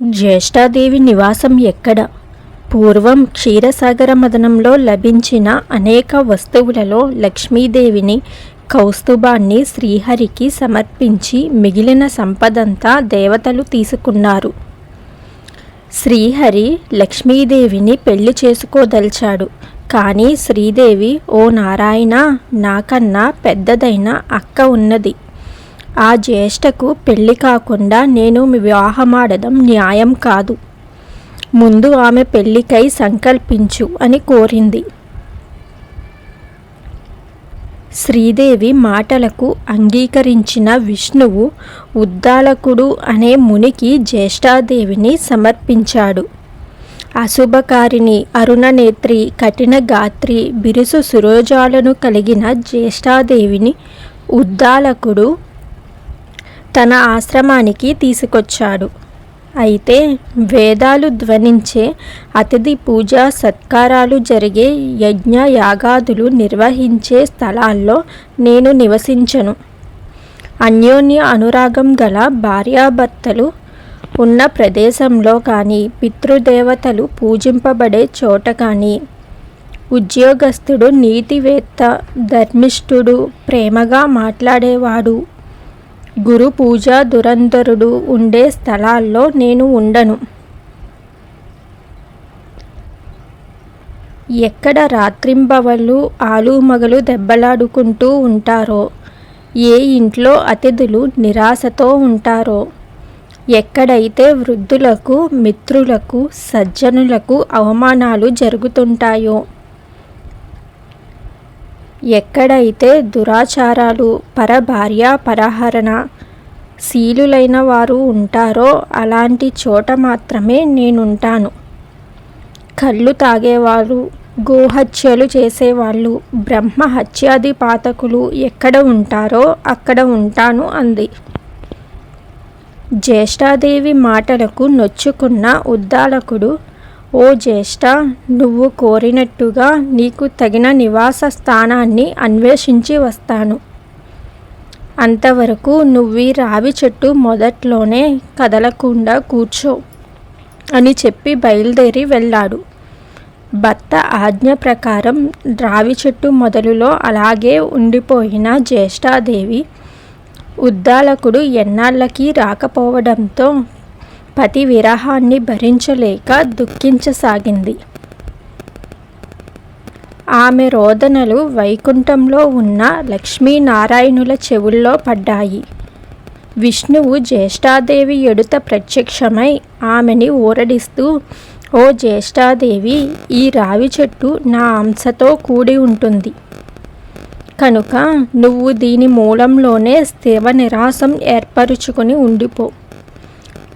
జ్యేష్ఠాదేవి నివాసం ఎక్కడ? పూర్వం క్షీరసాగర మదనంలో లభించిన అనేక వస్తువులలో లక్ష్మీదేవిని కౌస్తుభాన్ని శ్రీహరికి సమర్పించి మిగిలిన సంపదంతా దేవతలు తీసుకున్నారు. శ్రీహరి లక్ష్మీదేవిని పెళ్ళి చేసుకోదలిచాడు. కానీ శ్రీదేవి ఓ నారాయణ నాకన్నా పెద్దదైన అక్క ఉన్నది. ఆ జ్యేష్ఠకు పెళ్ళి కాకుండా నేను వివాహమాడడం న్యాయం కాదు. ముందు ఆమె పెళ్ళికై సంకల్పించు అని కోరింది. శ్రీదేవి మాటలకు అంగీకరించిన విష్ణువు ఉద్దాలకుడు అనే మునికి జ్యేష్ఠాదేవిని సమర్పించాడు. అశుభకారిణి అరుణనేత్రి కఠిన గాత్రి బిరుసు సురోజాలను కలిగిన జ్యేష్ఠాదేవిని ఉద్దాలకుడు తన ఆశ్రమానికి తీసుకొచ్చాడు. అయితే వేదాలు ధ్వనించే అతిథి పూజ సత్కారాలు జరిగే యజ్ఞ యాగాదులు నిర్వహించే స్థలాల్లో నేను నివసించను. అన్యోన్య అనురాగం గల భార్యాభర్తలు ఉన్న ప్రదేశంలో కానీ పితృదేవతలు పూజింపబడే చోట కానీ ఉద్యోగస్తుడు నీతివేత్త ధర్మిష్ఠుడు ప్రేమగా మాట్లాడేవాడు గురు పూజ దురంధరుడు ఉండే స్థలాల్లో నేను ఉండను. ఎక్కడ రాత్రింబవళ్ళు ఆలుమగలు దెబ్బలాడుకుంటూ ఉంటారో ఏ ఇంట్లో అతిథులు నిరాశతో ఉంటారో ఎక్కడైతే వృద్ధులకు మిత్రులకు సజ్జనులకు అవమానాలు జరుగుతుంటాయో ఎక్కడైతే దురాచారాలు పరభార్య పరహరణ శీలులైన వారు ఉంటారో అలాంటి చోట మాత్రమే నేనుంటాను. కళ్ళు తాగేవారు గోహత్యలు చేసేవాళ్ళు బ్రహ్మ హత్యాది పాతకులు ఎక్కడ ఉంటారో అక్కడ ఉంటాను అంది. జ్యేష్ఠాదేవి మాటలకు నొచ్చుకున్న ఉద్దాలకుడు ఓ జ్యేష్ఠ నువ్వు కోరినట్టుగా నీకు తగిన నివాస స్థానాన్ని అన్వేషించి వస్తాను. అంతవరకు నువ్వు రావి చెట్టు మొదట్లోనే కదలకుండా కూర్చో అని చెప్పి బయలుదేరి వెళ్ళాడు. భర్త ఆజ్ఞ ప్రకారం రావి చెట్టు మొదలులో అలాగే ఉండిపోయిన జ్యేష్ఠాదేవి ఉద్దాలకుడు ఎన్నాళ్ళకి రాకపోవడంతో పతి విరహాన్ని భరించలేక దుఃఖించసాగింది. ఆమె రోదనలు వైకుంఠంలో ఉన్న లక్ష్మీనారాయణుల చెవుల్లో పడ్డాయి. విష్ణువు జ్యేష్ఠాదేవి ఎడుత ప్రత్యక్షమై ఆమెని ఊరడిస్తూ ఓ జ్యేష్ఠాదేవి ఈ రావి చెట్టు నా అంశతో కూడి ఉంటుంది. కనుక నువ్వు దీని మూలంలోనే స్థివ నిరాశం ఏర్పరుచుకొని ఉండిపో.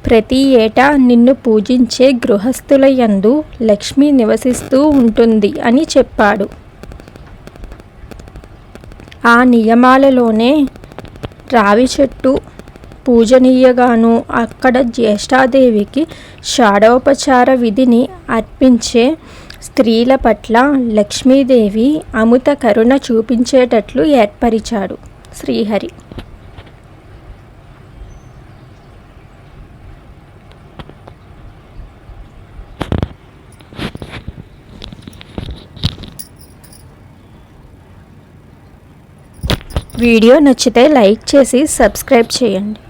ప్రతి ఏటా నిన్ను పూజించే గృహస్థుల యందు లక్ష్మి నివసిస్తూ ఉంటుంది అని చెప్పాడు. ఆ నియమాలలోనే రావి చెట్టు పూజనీయగాను అక్కడ జ్యేష్ఠాదేవికి షాడోపచార విధిని అర్పించే స్త్రీల పట్ల లక్ష్మీదేవి అముత కరుణ చూపించేటట్లు ఏర్పరిచాడు శ్రీహరి. వీడియో నచ్చితే లైక్ చేసి సబ్స్క్రైబ్ చేయండి.